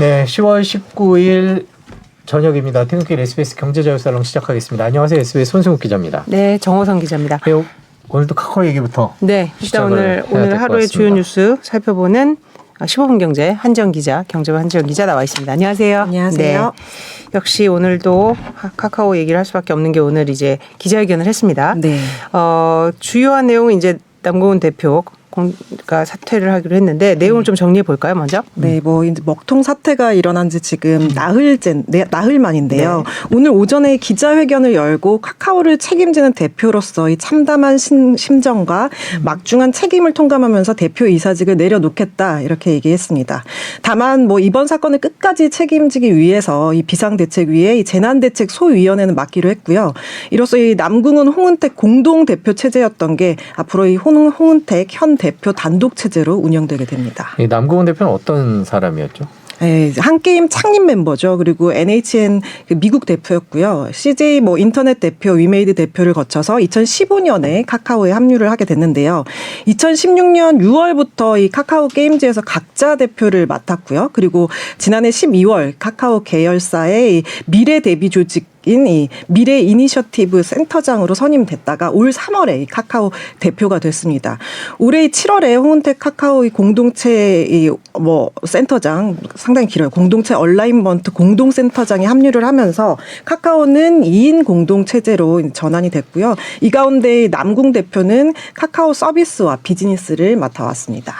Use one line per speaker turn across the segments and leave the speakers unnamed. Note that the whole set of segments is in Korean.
네, 10월 19일 저녁입니다. 퇴근길 SBS 경제자유살롱 시작하겠습니다. 안녕하세요. SBS 손승욱 기자입니다.
네, 정호성 기자입니다.
네, 오늘도 카카오 얘기부터
네, 일단 오늘 오늘 하루의. 주요 뉴스 살펴보는 15분 경제 한정 기자, 경제부 한정 기자 나와 있습니다. 안녕하세요.
안녕하세요.
네, 역시 오늘도 하- 카카오 얘기를 할 수밖에 없는 게 오늘 이제 기자회견을 했습니다.
네.
어, 주요한 내용은 이제 남고은 대표 가 사퇴를 하기로 했는데 내용을 좀 정리해 볼까요, 먼저?
네, 뭐 이제 먹통 사태가 일어난 지 지금 나흘째, 네, 나흘 만인데요.
네.
오늘 오전에 기자회견을 열고 카카오를 책임지는 대표로서 이 참담한 심, 심정과
음.
막중한 책임을 통감하면서 대표 이사직을 내려놓겠다 이렇게 얘기했습니다. 다만 뭐 이번 사건을 끝까지 책임지기 위해서 이 비상대책위에 이 재난대책 소위원회는 맡기로 했고요. 이로써 이 남궁은 홍은택 공동 대표 체제였던 게 앞으로 이 홍, 홍은택 현 대표 단독 체제로 운영되게 됩니다.
이 남궁훈 대표는 어떤 사람이었죠?
네, 한 게임 창립 멤버죠. 그리고 NHN 그 미국 대표였고요. CJ 뭐 인터넷 대표, 위메이드 대표를 거쳐서 2015년에 카카오에 합류를 하게 됐는데요. 2016년 6월부터 이 카카오 게임즈에서 각자 대표를 맡았고요. 그리고 지난해 12월 카카오 계열사의 이 미래 대비 조직 인이 미래 이니셔티브 센터장으로 선임됐다가 올 3월에 이 카카오 대표가 됐습니다. 올해 7월에 홍은택 카카오 이 공동체 이뭐 센터장 상당히 길어요. 공동체 얼라인먼트 공동 센터장에 합류를 하면서 카카오는 2인 공동 체제로 전환이 됐고요. 이 가운데 남궁 대표는 카카오 서비스와 비즈니스를 맡아왔습니다.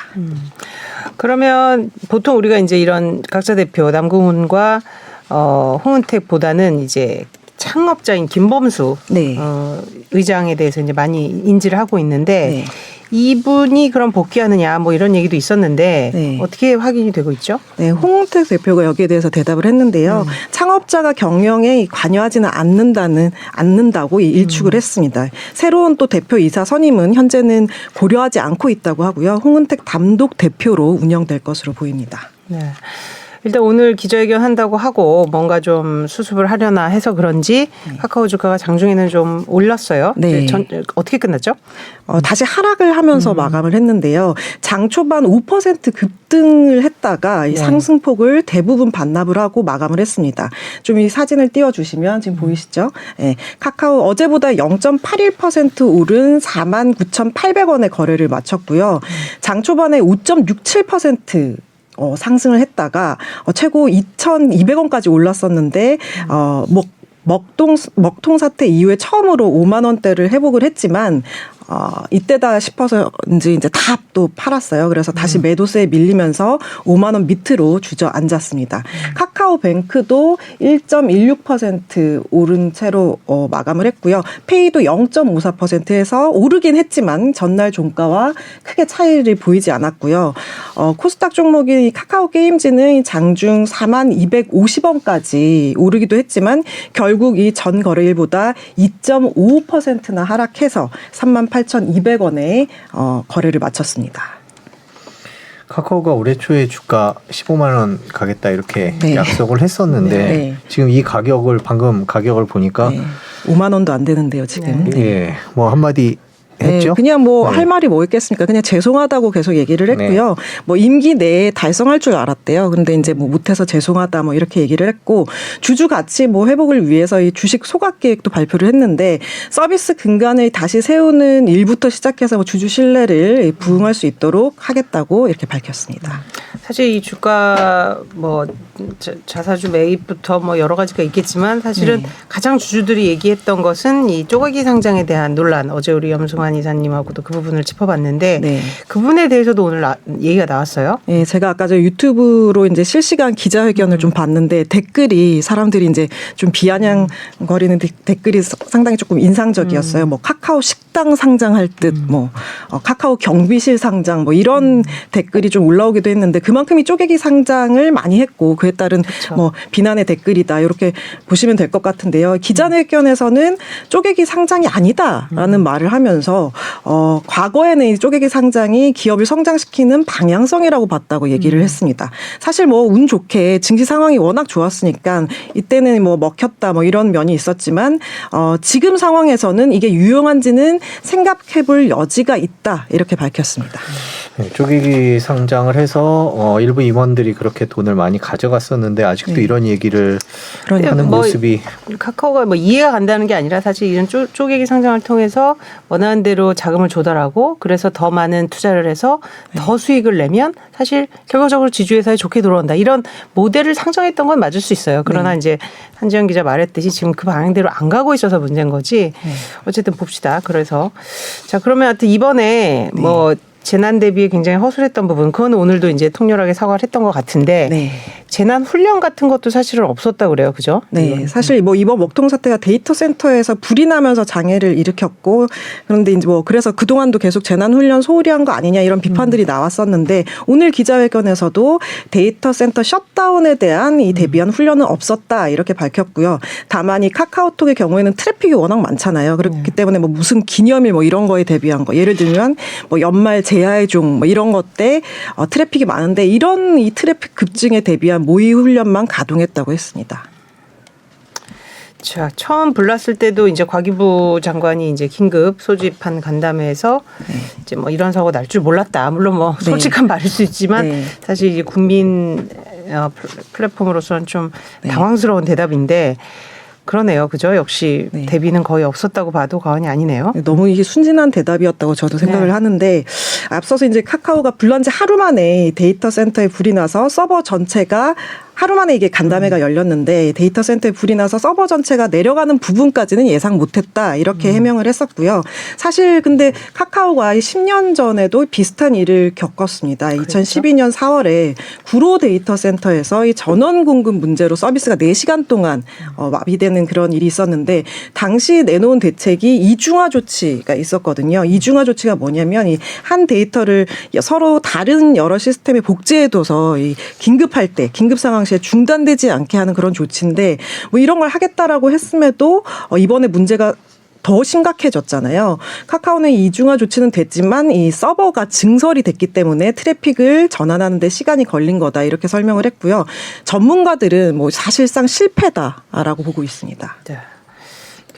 그러면 보통 우리가 이제 이런 각자 대표 남궁훈과 어, 홍은택보다는 이제 창업자인 김범수
네.
어, 의장에 대해서 이제 많이 인지를 하고 있는데
네.
이분이 그럼 복귀하느냐 뭐 이런 얘기도 있었는데
네.
어떻게 확인이 되고 있죠?
네, 홍은택 대표가 여기에 대해서 대답을 했는데요. 창업자가 경영에 관여하지는 않는다는 않는다고 이 일축을 했습니다. 새로운 또 대표 이사 선임은 현재는 고려하지 않고 있다고 하고요. 홍은택 단독 대표로 운영될 것으로 보입니다.
네. 일단 오늘 기자회견 한다고 하고 뭔가 좀 수습을 하려나 해서 그런지 카카오 주가가 장중에는 좀 올랐어요.
네.
전, 어떻게 끝났죠?
어, 다시 하락을 하면서 마감을 했는데요. 장 초반 5% 급등을 했다가 이
네.
상승폭을 대부분 반납을 하고 마감을 했습니다. 좀 이 사진을 띄워주시면 지금 보이시죠? 예, 카카오 어제보다 0.81% 오른 49,800원의 거래를 마쳤고요. 장 초반에 5.67% 어, 상승을 했다가 어, 최고 2,200원까지 올랐었는데 어, 뭐 먹동 먹통 사태 이후에 처음으로 5만 원대를 회복을 했지만 어, 이때다 싶어서인지 이제 다 또 팔았어요. 그래서 다시 매도세에 밀리면서 5만 원 밑으로 주저앉았습니다. 카카오뱅크도 1.16% 오른 채로 어, 마감을 했고요. 페이도 0.54%에서 오르긴 했지만 전날 종가와 크게 차이를 보이지 않았고요. 어, 코스닥 종목인 이 카카오 게임즈는 장중 4만 250원까지 오르기도 했지만 결국 이 전 거래일보다 2.55%나 하락해서 3만 8,200원에 어, 거래를 마쳤습니다.
카카오가 올해 초에 주가 15만 원 가겠다 이렇게
네.
약속을 했었는데
네.
지금 이 가격을 방금 가격을 보니까
네. 5만 원도 안 되는데요, 지금.
네.
네.
예, 뭐 한마디
네,
했죠.
그냥 뭐
네.
할 말이 뭐 있겠습니까? 그냥 죄송하다고 계속 얘기를 했고요. 뭐 임기 내에 달성할 줄 알았대요. 근데 이제 뭐 못해서 죄송하다 뭐 이렇게 얘기를 했고 주주 가치 뭐 회복을 위해서 이 주식 소각 계획도 발표를 했는데 서비스 근간을 다시 세우는 일부터 시작해서 뭐 주주 신뢰를 부응할 수 있도록 하겠다고 이렇게 밝혔습니다.
사실 이 주가 뭐 자- 자사주 매입부터 뭐 여러 가지가 있겠지만 사실은
네.
가장 주주들이 얘기했던 것은 이 쪼가기 상장에 대한 논란. 어제 우리 염승환 이사님하고도 그 부분을 짚어봤는데
네.
그 부분에 대해서도 오늘 나- 얘기가 나왔어요.
예, 제가 아까 저 유튜브로 이제 실시간 기자회견을 좀 봤는데 댓글이 사람들이 이제 좀 비아냥거리는 데- 댓글이 서- 상당히 조금 인상적이었어요. 뭐 카카오 식당 상장할 듯, 뭐 어, 카카오 경비실 상장, 뭐 이런 댓글이 좀 올라오기도 했는데 그만큼 이 쪼개기 상장을 많이 했고 그에 따른
그쵸.
뭐 비난의 댓글이다 이렇게 보시면 될 것 같은데요. 기자회견에서는 쪼개기 상장이 아니다라는 말을 하면서. 어, 과거에는 이 쪼개기 상장이 기업을 성장시키는 방향성이라고 봤다고 얘기를 했습니다. 사실 뭐 운 좋게 증시 상황이 워낙 좋았으니까 이때는 뭐 먹혔다 뭐 이런 면이 있었지만 어, 지금 상황에서는 이게 유용한지는 생각해 볼 여지가 있다 이렇게 밝혔습니다.
네, 쪼개기 상장을 해서 어, 일부 임원들이 그렇게 돈을 많이 가져갔었는데 아직도
네.
이런 얘기를
그러니까
하는
뭐
모습이
카카오가 뭐 이해가 간다는 게 아니라 사실 이런 쪼, 쪼개기 상장을 통해서 원하는 대로 자금을 조달하고 그래서 더 많은 투자를 해서 더 수익을 내면 사실 결과적으로 지주회사에 좋게 돌아온다 이런 모델을 상정했던 건 맞을 수 있어요. 그러나 이제 한지영 기자 말했듯이 지금 그 방향대로 안 가고 있어서 문제인 거지. 어쨌든 봅시다. 그래서 자 그러면 하여튼 이번에 뭐 재난 대비에 굉장히 허술했던 부분 그건 오늘도 이제 통렬하게 사과를 했던 것 같은데
네.
재난 훈련 같은 것도 사실은 없었다 그래요, 그죠?
네, 사실 뭐 이번 먹통 사태가 데이터 센터에서 불이 나면서 장애를 일으켰고 그런데 이제 뭐 그래서 그 동안도 계속 재난 훈련 소홀히 한 거 아니냐 이런 비판들이 나왔었는데 오늘 기자회견에서도 데이터 센터 셧다운에 대한 이 대비한 훈련은 없었다 이렇게 밝혔고요. 다만 이 카카오톡의 경우에는 트래픽이 워낙 많잖아요. 그렇기 때문에 뭐 무슨 기념일 뭐 이런 거에 대비한 거 예를 들면 뭐 연말 제야의 종뭐 이런 것 때 어, 트래픽이 많은데 이런 이 트래픽 급증에 대비한 모의 훈련만 가동했다고 했습니다.
자, 처음 불났을 때도 이제 과기부 장관이 이제 긴급 소집한 간담회에서 이제 뭐 이런 사고 날 줄 몰랐다. 물론 뭐
네.
솔직한 말일 수 있지만
네.
사실 이제 국민 어, 플- 플랫폼으로서는 좀
네.
당황스러운 대답인데 그러네요. 그죠? 역시
네.
대비는 거의 없었다고 봐도 과언이 아니네요.
너무 이게 순진한 대답이었다고 저도 생각을
네.
하는데 앞서서 이제 카카오가 불난 지 하루 만에 데이터 센터에 불이 나서 서버 전체가 하루 만에 이게 간담회가
음.
열렸는데 데이터 센터에 불이 나서 서버 전체가 내려가는 부분까지는 예상 못했다 이렇게
음.
해명을 했었고요. 사실 근데 카카오가 10년 전에도 비슷한 일을 겪었습니다.
그렇죠.
2012년 4월에 구로 데이터 센터에서 이 전원 공급 문제로 서비스가 4시간 동안 어, 마비되는 그런 일이 있었는데 당시 내놓은 대책이 이중화 조치가 있었거든요. 이중화 조치가 뭐냐면 이 한 데이터를 서로 다른 여러 시스템에 복제해둬서 이 긴급할 때 긴급 상황 시에 중단되지 않게 하는 그런 조치인데 뭐 이런 걸 하겠다라고 했음에도 어, 이번에 문제가 더 심각해졌잖아요. 카카오는 이중화 조치는 됐지만 이 서버가 증설이 됐기 때문에 트래픽을 전환하는데 시간이 걸린 거다 이렇게 설명을 했고요. 전문가들은 뭐 사실상 실패다라고 보고 있습니다.
네.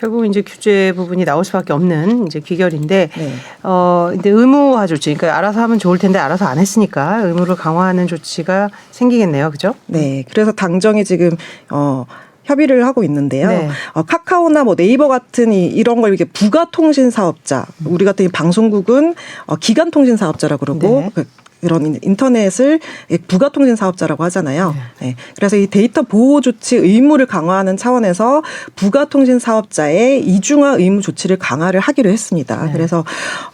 결국 이제 규제 부분이 나올 수밖에 없는 이제 귀결인데
네.
어 근데 의무화 조치 그러니까 알아서 하면 좋을 텐데 알아서 안 했으니까 의무를 강화하는 조치가 생기겠네요. 그죠?
네. 그래서 당정이 지금 어 협의를 하고 있는데요.
네.
어, 카카오나 뭐 네이버 같은 이, 이런 걸 이렇게 부가 통신 사업자, 우리 같은 이 방송국은 어, 기간 통신 사업자라 그러고
네.
그, 이런 인터넷을 부가 통신 사업자라고 하잖아요. 네. 그래서 이 데이터 보호 조치 의무를 강화하는 차원에서 부가 통신 사업자의 이중화 의무 조치를 강화를 하기로 했습니다.
네.
그래서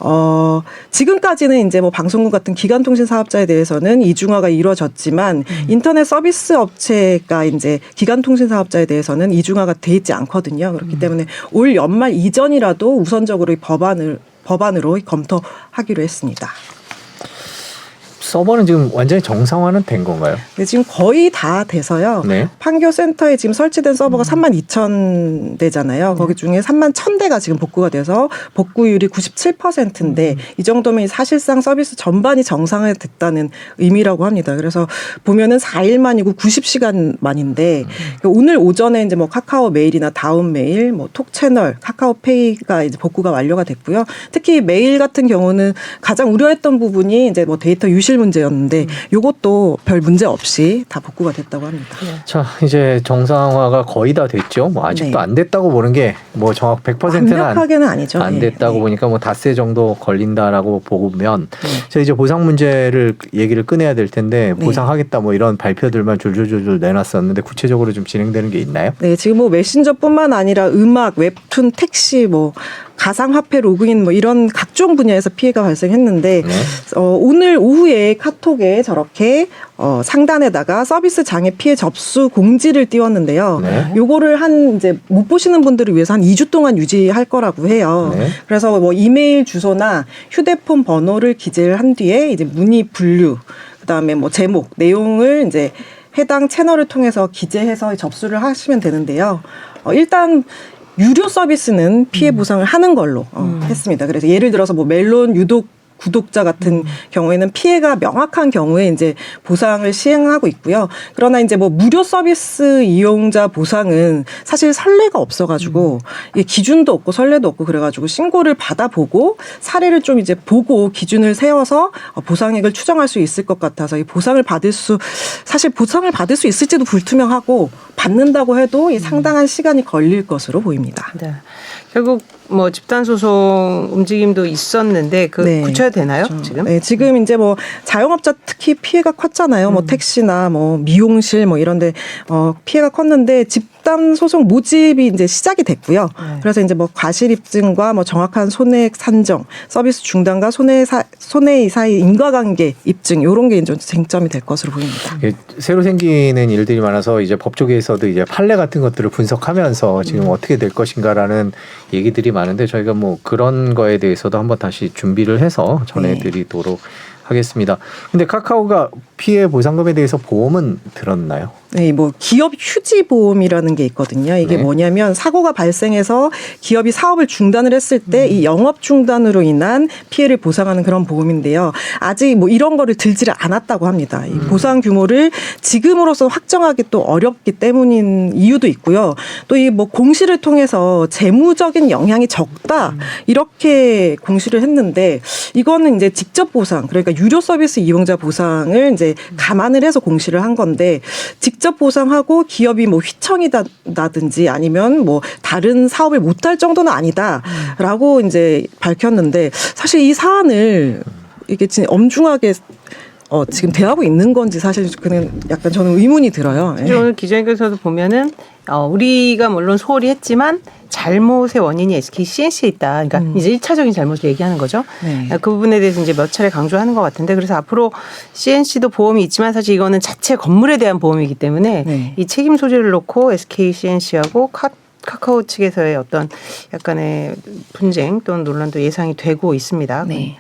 어 지금까지는 이제 뭐 방송국 같은 기간 통신 사업자에 대해서는 이중화가 이루어졌지만 인터넷 서비스 업체가 이제 기간 통신 사업자에 대해서는 이중화가 돼 있지 않거든요. 그렇기 때문에 올 연말 이전이라도 우선적으로 이 법안을 법안으로 검토하기로 했습니다.
서버는 지금 완전히 정상화는 된 건가요?
근데 지금 거의 다 돼서요.
네.
판교 센터에 지금 설치된 서버가 3만 2천 대잖아요. 거기 중에 3만 1천 대가 지금 복구가 돼서 복구율이 97%인데 이 정도면 사실상 서비스 전반이 정상화 됐다는 의미라고 합니다. 그래서 보면은 4일 만이고 90시간 만인데 오늘 오전에 이제 뭐 카카오 메일이나 다운 메일, 뭐 톡 채널, 카카오페이가 이제 복구가 완료가 됐고요. 특히 메일 같은 경우는 가장 우려했던 부분이 이제 뭐 데이터 유실 문제였는데 요것도 별 문제 없이 다 복구가 됐다고 합니다.
자 이제 정상화가 거의 다 됐죠. 뭐 아직도
네.
안 됐다고 보는 게 뭐 정확 100%는 안,
완벽하게는 아니죠.
안
네.
됐다고
네.
보니까 뭐 닷새 정도 걸린다라고 보면
네.
저 이제 보상 문제를 얘기를 꺼내야 될 텐데
네.
보상하겠다 뭐 이런 발표들만 줄줄줄줄 내놨었는데 구체적으로 좀 진행되는 게 있나요?
네, 지금 뭐 메신저뿐만 아니라 음악, 웹툰, 택시, 뭐 가상화폐 로그인 뭐 이런 각종 분야에서 피해가 발생했는데
네.
어, 오늘 오후에 카톡에 저렇게 어, 상단에다가 서비스 장애 피해 접수 공지를 띄웠는데요.
네.
요거를 한 이제 못 보시는 분들을 위해서 한 2주 동안 유지할 거라고 해요.
네.
그래서 뭐 이메일 주소나 휴대폰 번호를 기재를 한 뒤에 이제 문의 분류, 그다음에 뭐 제목, 내용을 이제 해당 채널을 통해서 기재해서 접수를 하시면 되는데요. 어, 일단 유료 서비스는 피해 보상을 하는 걸로 어, 했습니다. 그래서 예를 들어서 뭐 멜론 유독 구독자 같은 경우에는 피해가 명확한 경우에 이제 보상을 시행하고 있고요. 그러나 이제 뭐 무료 서비스 이용자 보상은 사실 선례가 없어가지고 이게 기준도 없고 선례도 없고 그래가지고 신고를 받아보고 사례를 좀 이제 보고 기준을 세워서 어, 보상액을 추정할 수 있을 것 같아서 이 보상을 받을 수 사실 보상을 받을 수 있을지도 불투명하고 받는다고 해도 이 상당한 시간이 걸릴 것으로 보입니다.
네. 결국 뭐 집단 소송 움직임도 있었는데 그
네.
고쳐야 되나요?
그렇죠.
지금?
네, 지금 이제 뭐 자영업자 특히 피해가 컸잖아요.
음.
뭐 택시나 뭐 미용실 뭐 이런데 어 피해가 컸는데 집단 소송 모집이 이제 시작이 됐고요.
네.
그래서 이제 뭐 과실 입증과 뭐 정확한 손해액 산정, 서비스 중단과 손해 사 손해 사이 인과관계 입증 요런 게 이제 쟁점이 될 것으로 보입니다.
예, 새로 생기는 일들이 많아서 이제 법조계에서도 이제 판례 같은 것들을 분석하면서 지금
음.
어떻게 될 것인가라는 얘기들이 많은데 저희가 뭐 그런 거에 대해서도 한번 다시 준비를 해서 전해드리도록 하겠습니다. 근데 카카오가 피해 보상금에 대해서 보험은 들었나요?
네, 뭐 기업 휴지 보험이라는 게 있거든요. 이게
네.
뭐냐면 사고가 발생해서 기업이 사업을 중단을 했을 때
음.
이 영업 중단으로 인한 피해를 보상하는 그런 보험인데요. 아직 뭐 이런 거를 들지를 않았다고 합니다. 이
음.
보상 규모를 지금으로서 확정하기 또 어렵기 때문인 이유도 있고요. 또 이 뭐 공시를 통해서 재무적인 영향이 적다
음.
이렇게 공시를 했는데 이거는 이제 직접 보상 그러니까 유료 서비스 이용자 보상을 이제 감안을 해서 공시를 한 건데 직접 보상하고 기업이 뭐 휘청이다든지 아니면 뭐 다른 사업을 못할 정도는 아니다라고 이제 밝혔는데 사실 이 사안을 이게 진짜 엄중하게 어 지금 대하고 있는 건지 사실 그는 약간 저는 의문이 들어요. 예.
오늘 기자님께서도 보면은 어, 우리가 물론 소홀히 했지만 잘못의 원인이 SK CNC에 있다. 그러니까
음.
이제 1차적인 잘못을 얘기하는 거죠.
네.
그 부분에 대해서 이제 몇 차례 강조하는 것 같은데 그래서 앞으로 CNC도 보험이 있지만 사실 이거는 자체 건물에 대한 보험이기 때문에
네.
이 책임 소재를 놓고 SK CNC하고 카 카카오 측에서의 어떤 약간의 분쟁 또는 논란도 예상이 되고 있습니다.
네.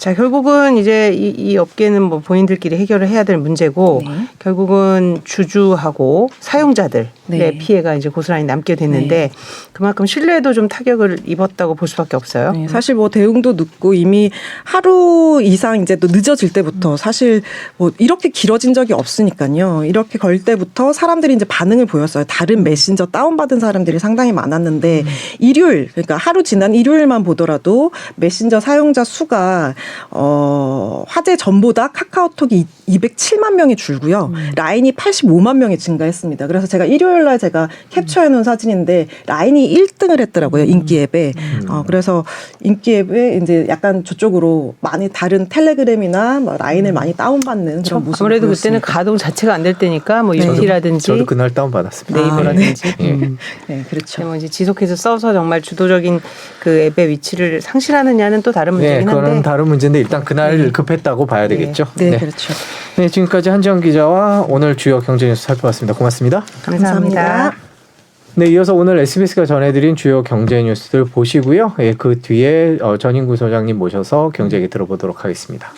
자 결국은 이제 이, 이 업계는 뭐 본인들끼리 해결을 해야 될 문제고
네.
결국은 주주하고 사용자들의
네.
피해가 이제 고스란히 남게 됐는데 그만큼 신뢰에도 좀 타격을 입었다고 볼 수밖에 없어요.
네, 사실 뭐 대응도 늦고 이미 하루 이상 이제 또 늦어질 때부터 사실 뭐 이렇게 길어진 적이 없으니까요. 이렇게 걸 때부터 사람들이 이제 반응을 보였어요. 다른 메신저 다운받은 사람들이 상당히 많았는데 일요일 그러니까 하루 지난 일요일만 보더라도 메신저 사용자 수가 어 화제 전보다 카카오톡이 207만 명이 줄고요. 라인이 85만 명이 증가했습니다. 그래서 제가 일요일 날 제가 캡처해 놓은 사진인데 라인이 1등을 했더라고요. 인기 앱에. 어 그래서 인기 앱에 이제 약간 저쪽으로 많이 다른 텔레그램이나 뭐 라인을 많이 다운받는 그런 모습.
아무래도 그때는 가동 자체가 안 될 때니까 뭐
네.
유티라든지
저도 그날 다운 받았습니다.
네이버라든지
아,
네.
음.
네, 그렇죠.
뭐 이제 지속해서 써서 정말 주도적인 그 앱의 위치를 상실하느냐는 또 다른
네,
문제긴
그거는
한데
다른 문제 인데 일단 그날 급했다고 봐야 되겠죠.
네, 그렇죠.
네, 지금까지 한지영 기자와 오늘 주요 경제 뉴스 살펴봤습니다. 고맙습니다.
감사합니다.
감사합니다.
네, 이어서 오늘 SBS가 전해드린 주요 경제 뉴스들 보시고요. 예, 그 뒤에 어, 전인구 소장님 모셔서 경제 얘기 들어보도록 하겠습니다.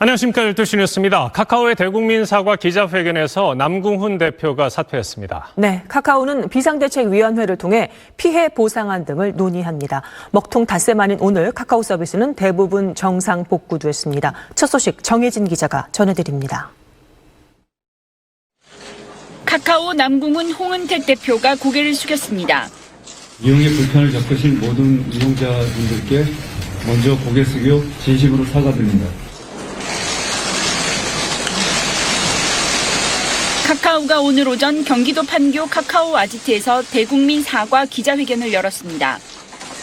안녕하십니까 12시 뉴스입니다. 카카오의 대국민 사과 기자회견에서 남궁훈 대표가 사퇴했습니다.
네, 카카오는 비상대책위원회를 통해 피해 보상안 등을 논의합니다. 먹통 닷새 만인 오늘 카카오 서비스는 대부분 정상 복구됐습니다. 첫 소식 정혜진 기자가 전해드립니다.
카카오 남궁훈 홍은택 대표가 고개를 숙였습니다.
이용에 불편을 겪으신 모든 이용자분들께 먼저 고개 숙여 진심으로 사과드립니다.
오늘 오전 경기도 판교 카카오 아지트에서 대국민 사과 기자회견을 열었습니다.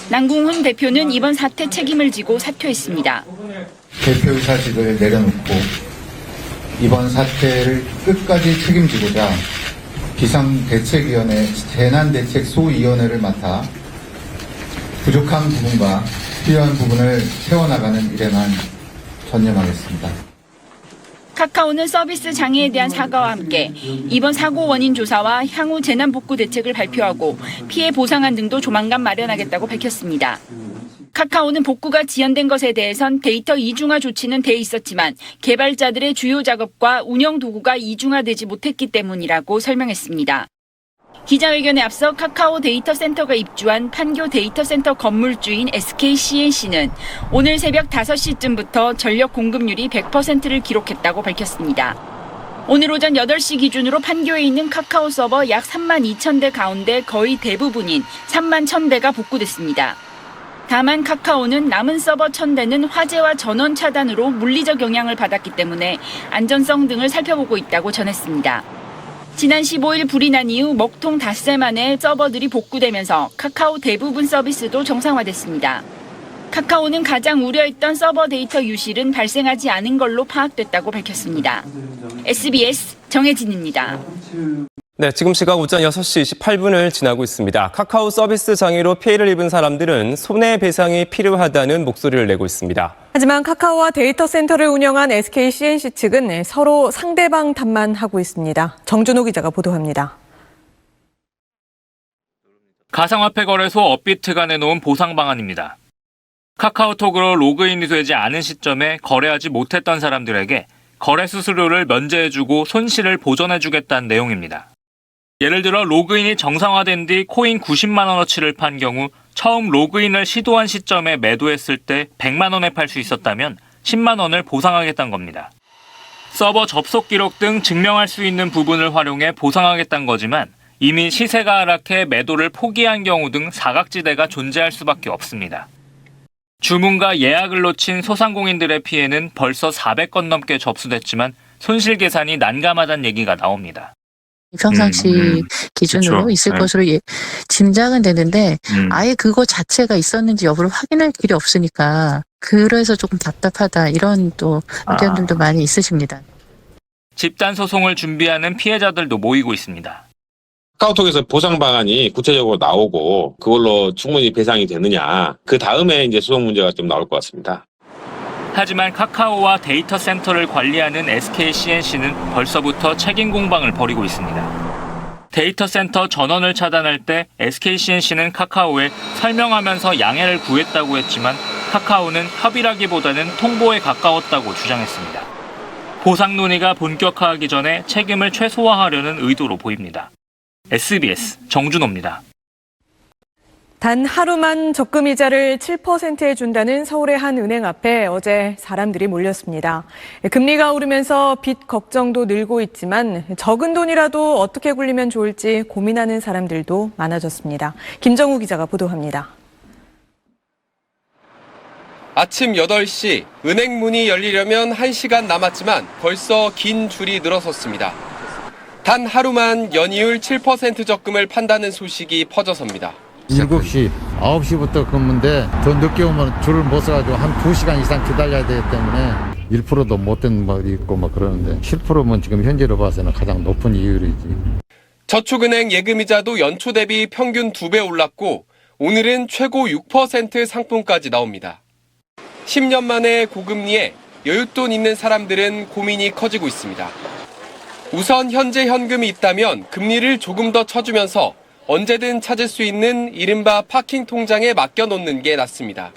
남궁훈 대표는 이번 사태 책임을 지고 사퇴했습니다.
대표이사직을 내려놓고 이번 사태를 끝까지 책임지고자 비상대책위원회 재난대책소위원회를 맡아 부족한 부분과 필요한 부분을 채워나가는 일에만 전념하겠습니다.
카카오는 서비스 장애에 대한 사과와 함께 이번 사고 원인 조사와 향후 재난 복구 대책을 발표하고 피해 보상안 등도 조만간 마련하겠다고 밝혔습니다. 카카오는 복구가 지연된 것에 대해선 데이터 이중화 조치는 돼 있었지만 개발자들의 주요 작업과 운영 도구가 이중화되지 못했기 때문이라고 설명했습니다. 기자회견에 앞서 카카오 데이터 센터가 입주한 판교 데이터 센터 건물주인 SK CNC는 오늘 새벽 5시쯤부터 전력 공급률이 100%를 기록했다고 밝혔습니다. 오늘 오전 8시 기준으로 판교에 있는 카카오 서버 약 3만 2천 대 가운데 거의 대부분인 3만 1천 대가 복구됐습니다. 다만 카카오는 남은 서버 1000대는 화재와 전원 차단으로 물리적 영향을 받았기 때문에 안전성 등을 살펴보고 있다고 전했습니다. 지난 15일 불이 난 이후 먹통 닷새 만에 서버들이 복구되면서 카카오 대부분 서비스도 정상화됐습니다. 카카오는 가장 우려했던 서버 데이터 유실은 발생하지 않은 걸로 파악됐다고 밝혔습니다. SBS 정혜진입니다.
네, 지금 시각 오전 6시 28분을 지나고 있습니다. 카카오 서비스 장애로 피해를 입은 사람들은 손해배상이 필요하다는 목소리를 내고 있습니다.
하지만 카카오와 데이터 센터를 운영한 SK CNC 측은 서로 상대방 탓만 하고 있습니다. 정준호 기자가 보도합니다.
가상화폐 거래소 업비트가 내놓은 보상 방안입니다. 카카오톡으로 로그인이 되지 않은 시점에 거래하지 못했던 사람들에게 거래 수수료를 면제해주고 손실을 보전해주겠다는 내용입니다. 예를 들어 로그인이 정상화된 뒤 코인 90만 원어치를 판 경우 처음 로그인을 시도한 시점에 매도했을 때 100만 원에 팔 수 있었다면 10만 원을 보상하겠다는 겁니다. 서버 접속 기록 등 증명할 수 있는 부분을 활용해 보상하겠다는 거지만 이미 시세가 하락해 매도를 포기한 경우 등 사각지대가 존재할 수밖에 없습니다. 주문과 예약을 놓친 소상공인들의 피해는 벌써 400건 넘게 접수됐지만 손실 계산이 난감하다는 얘기가 나옵니다.
평상시
음, 음.
기준으로
그쵸.
있을
네.
것으로 예, 짐작은 되는데
음.
아예 그거 자체가 있었는지 여부를 확인할 길이 없으니까 그래서 조금 답답하다 이런 또 의견들도 많이 있으십니다.
집단 소송을 준비하는 피해자들도 모이고 있습니다.
카카오톡에서 보상 방안이 구체적으로 나오고 그걸로 충분히 배상이 되느냐 그 다음에 이제 소송 문제가 좀 나올 것 같습니다.
하지만 카카오와 데이터 센터를 관리하는 SK CNC는 벌써부터 책임 공방을 벌이고 있습니다. 데이터 센터 전원을 차단할 때 SK CNC는 카카오에 설명하면서 양해를 구했다고 했지만 카카오는 협의라기보다는 통보에 가까웠다고 주장했습니다. 보상 논의가 본격화하기 전에 책임을 최소화하려는 의도로 보입니다. SBS 정준호입니다.
단 하루만 적금 이자를 7%에 준다는 서울의 한 은행 앞에 어제 사람들이 몰렸습니다. 금리가 오르면서 빚 걱정도 늘고 있지만 적은 돈이라도 어떻게 굴리면 좋을지 고민하는 사람들도 많아졌습니다. 김정우 기자가 보도합니다.
아침 8시 은행 문이 열리려면 1시간 남았지만 벌써 긴 줄이 늘어섰습니다. 단 하루만 연이율 7% 적금을 판다는 소식이 퍼져섭니다.
7시, 9시부터 근무인데 더 늦게 오면 줄을 못 서가지고 한 2시간 이상 기다려야 되기 때문에 1%도 못된 말이 있고 막 그러는데 7%면 지금 현재로 봐서는 가장 높은 이율이지.
저축은행 예금이자도 연초 대비 평균 2배 올랐고 오늘은 최고 6% 상품까지 나옵니다. 10년 만에 고금리에 여윳돈 있는 사람들은 고민이 커지고 있습니다. 우선 현재 현금이 있다면 금리를 조금 더 쳐주면서 언제든 찾을 수 있는 이른바 파킹 통장에 맡겨놓는 게 낫습니다.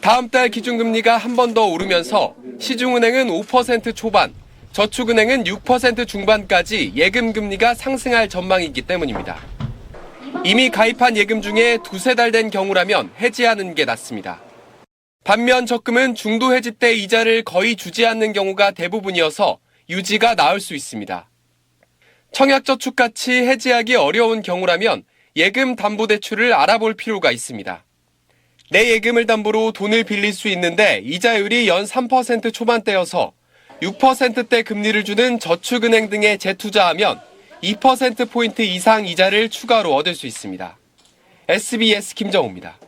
다음 달 기준금리가 한 번 더 오르면서 시중은행은 5% 초반, 저축은행은 6% 중반까지 예금 금리가 상승할 전망이기 때문입니다. 이미 가입한 예금 중에 두세 달 된 경우라면 해지하는 게 낫습니다. 반면 적금은 중도 해지 때 이자를 거의 주지 않는 경우가 대부분이어서 유지가 나을 수 있습니다. 청약저축같이 해지하기 어려운 경우라면 예금 담보대출을 알아볼 필요가 있습니다. 내 예금을 담보로 돈을 빌릴 수 있는데 이자율이 연 3% 초반대여서 6%대 금리를 주는 저축은행 등에 재투자하면 2%포인트 이상 이자를 추가로 얻을 수 있습니다. SBS 김정우입니다.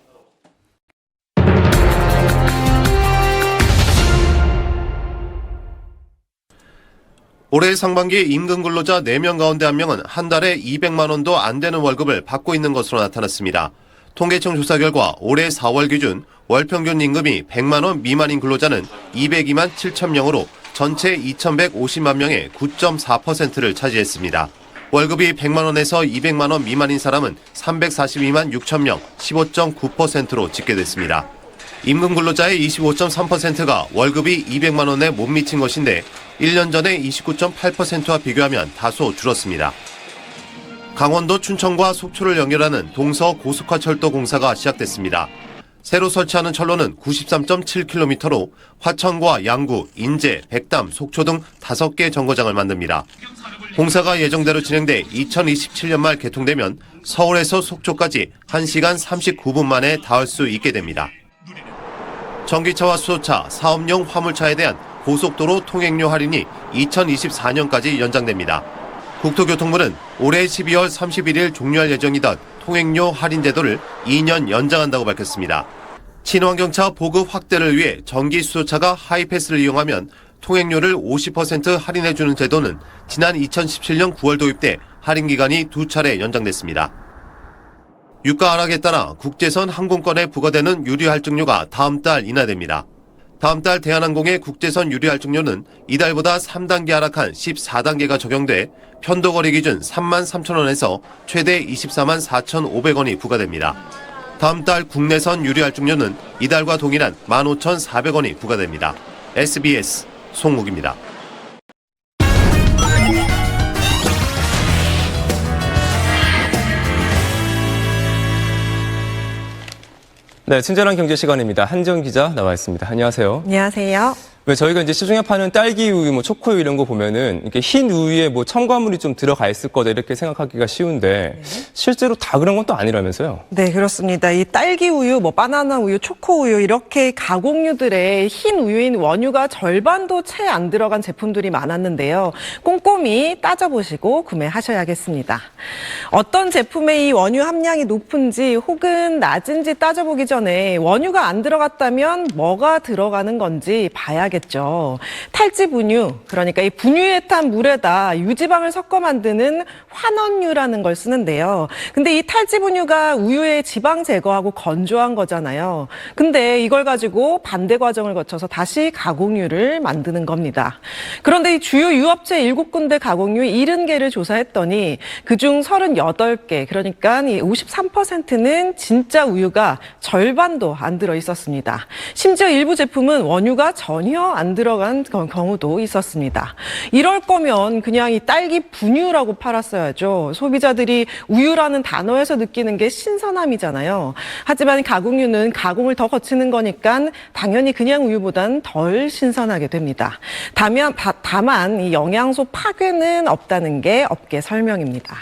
올해 상반기 임금 근로자 4명 가운데 1명은 한 달에 200만 원도 안 되는 월급을 받고 있는 것으로 나타났습니다. 통계청 조사 결과 올해 4월 기준 월 평균 임금이 100만 원 미만인 근로자는 202만 7천 명으로 전체 2,150만 명의 9.4%를 차지했습니다. 월급이 100만 원에서 200만 원 미만인 사람은 342만 6천 명, 15.9%로 집계됐습니다. 임금 근로자의 25.3%가 월급이 200만 원에 못 미친 것인데 1년 전의 29.8%와 비교하면 다소 줄었습니다. 강원도 춘천과 속초를 연결하는 동서 고속화 철도 공사가 시작됐습니다. 새로 설치하는 철로는 93.7km로 화천과 양구, 인제, 백담, 속초 등 5개 정거장을 만듭니다. 공사가 예정대로 진행돼 2027년 말 개통되면 서울에서 속초까지 1시간 39분 만에 닿을 수 있게 됩니다. 전기차와 수소차, 사업용 화물차에 대한 고속도로 통행료 할인이 2024년까지 연장됩니다. 국토교통부는 올해 12월 31일 종료할 예정이던 통행료 할인 제도를 2년 연장한다고 밝혔습니다. 친환경차 보급 확대를 위해 전기 수소차가 하이패스를 이용하면 통행료를 50% 할인해주는 제도는 지난 2017년 9월 도입돼 할인 기간이 두 차례 연장됐습니다. 유가 하락에 따라 국제선 항공권에 부과되는 유리 할증료가 다음 달 인하됩니다. 다음 달 대한항공의 국제선 유리 할증료는 이달보다 3단계 하락한 14단계가 적용돼 편도거리 기준 3만 3천 원에서 최대 24만 4,500원이 부과됩니다. 다음 달 국내선 유리 할증료는 이달과 동일한 15,400원이 부과됩니다. SBS 송욱입니다.
네, 친절한 경제 시간입니다. 한정 기자 나와 있습니다. 안녕하세요.
안녕하세요.
왜 저희가 이제 시중에 파는 딸기 우유, 뭐 초코우유 이런 거 보면은 이렇게 흰 우유에 뭐 첨가물이 좀 들어가 있을 거다 이렇게 생각하기가 쉬운데 실제로 다 그런 건 또 아니라면서요?
네, 그렇습니다. 이 딸기 우유, 뭐 바나나 우유, 초코 우유 이렇게 가공유들의 흰 우유인 원유가 절반도 채 안 들어간 제품들이 많았는데요. 꼼꼼히 따져보시고 구매하셔야겠습니다. 어떤 제품의 이 원유 함량이 높은지 혹은 낮은지 따져보기 전에 원유가 안 들어갔다면 뭐가 들어가는 건지 봐야겠 죠. 탈지 분유, 그러니까 이 분유에 탄 물에다 유지방을 섞어 만드는 환원유라는 걸 쓰는데요. 근데 이 탈지 분유가 우유의 지방 제거하고 건조한 거잖아요. 근데 이걸 가지고 반대 과정을 거쳐서 다시 가공유를 만드는 겁니다. 그런데 이 주요 유업체 7군데 가공유 70개를 조사했더니 그중 38개, 그러니까 이 53%는 진짜 우유가 절반도 안 들어 있었습니다. 심지어 일부 제품은 원유가 전혀 안 들어간 경우도 있었습니다. 이럴 거면 그냥 이 딸기 분유라고 팔았어야죠. 소비자들이 우유라는 단어에서 느끼는 게 신선함이잖아요. 하지만 가공유는 가공을 더 거치는 거니까 당연히 그냥 우유보단 덜 신선하게 됩니다. 다만, 다- 다만 이 영양소 파괴는 없다는 게 업계 설명입니다.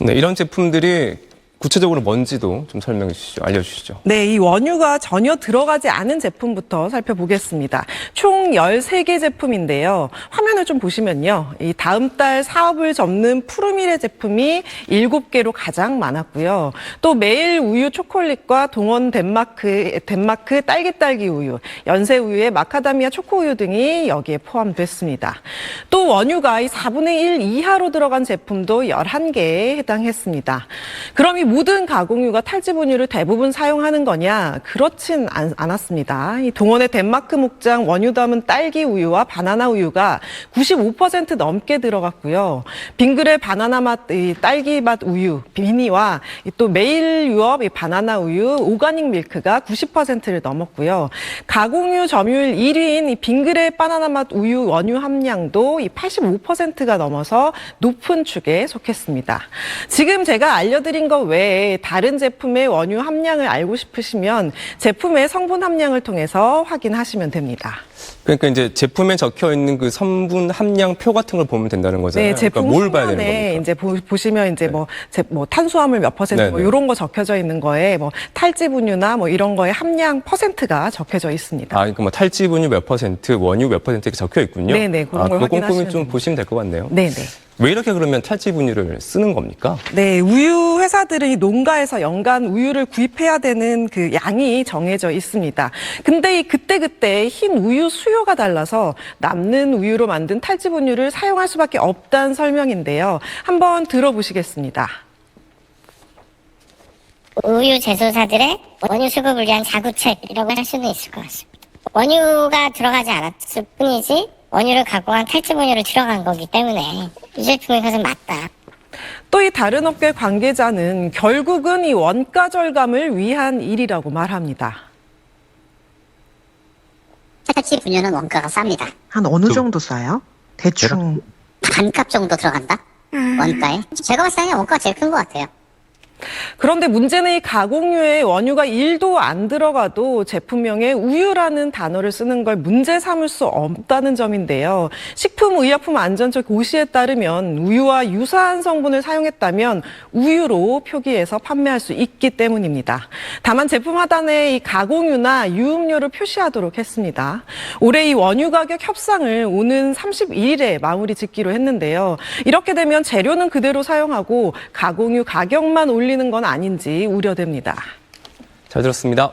네, 이런 제품들이 구체적으로 뭔지도 좀 설명해 주시죠. 알려주시죠.
네, 이 원유가 전혀 들어가지 않은 제품부터 살펴보겠습니다. 총 13개 제품인데요. 화면을 좀 보시면요. 이 다음 달 사업을 접는 푸르미레 제품이 7개로 가장 많았고요. 또 매일 우유 초콜릿과 동원 덴마크, 덴마크 딸기딸기 우유, 연세 우유의 마카다미아 초코 우유 등이 여기에 포함됐습니다. 또 원유가 이 4분의 1 이하로 들어간 제품도 11개에 해당했습니다. 그럼 이 모든 가공유가 탈지 분유를 대부분 사용하는 거냐? 그렇진 않, 않았습니다. 이 동원의 덴마크 목장 원유 담은 딸기 우유와 바나나 우유가 95% 넘게 들어갔고요. 빙그레 바나나 맛, 이 딸기 맛 우유, 비니와 이또 매일 유업 이 바나나 우유, 오가닉 밀크가 90%를 넘었고요. 가공유 점유율 1위인 이 빙그레 바나나 맛 우유 원유 함량도 이 85%가 넘어서 높은 축에 속했습니다. 지금 제가 알려드린 것 외에 다른 제품의 원유 함량을 알고 싶으시면 제품의 성분 함량을 통해서 확인하시면 됩니다.
그러니까 이제 제품에 적혀 있는 그 성분 함량 표 같은 걸 보면 된다는 거잖아요.
네, 제품
그러니까 뭘 봐야 되는 겁니까?
이제 보, 보시면 이제 뭐, 제, 뭐 탄수화물 몇 퍼센트 뭐. 이런 거 적혀져 있는 거에 뭐 탈지 분유나 뭐 이런 거에 함량 퍼센트가 적혀져 있습니다.
아, 그러니까 뭐 탈지 분유 몇 퍼센트, 원유 몇 퍼센트 이렇게 적혀 있군요.
네 네, 그런
아,
걸
그거 꼼꼼히 좀 보시면 될 것 같네요.
네, 네.
왜 이렇게 그러면 탈지 분유를 쓰는 겁니까?
네, 우유 회사들은 이 농가에서 연간 우유를 구입해야 되는 그 양이 정해져 있습니다. 근데 이 그때그때 흰 우유 수요가 달라서 남는 우유로 만든 탈지 분유를 사용할 수밖에 없다는 설명인데요. 한번 들어보시겠습니다.
우유 제조사들의 원유 수급을 위한 자구책이라고 할 수는 있을 것 같습니다. 원유가 들어가지 않았을 뿐이지 원유를 가공한 탈지 원유를 들어간 거기 때문에 이 제품의 것은 맞다.
또 이 다른 업계 관계자는 결국은 이 원가 절감을 위한 일이라고 말합니다.
탈지 분유는 원가가 쌉니다.
한 어느 정도 싸요? 대충
반값 정도 들어간다? 원가에. 제가 봤을 때는 원가가 제일 큰 것 같아요.
그런데 문제는 이 가공유에 원유가 1도 안 들어가도 제품명에 우유라는 단어를 쓰는 걸 문제 삼을 수 없다는 점인데요. 식품의약품안전처 고시에 따르면 우유와 유사한 성분을 사용했다면 우유로 표기해서 판매할 수 있기 때문입니다. 다만 제품 하단에 이 가공유나 유음료를 표시하도록 했습니다. 올해 이 원유 가격 협상을 오는 31일에 마무리 짓기로 했는데요. 이렇게 되면 재료는 그대로 사용하고 가공유 가격만 올 리는 건 아닌지 우려됩니다.
잘 들었습니다.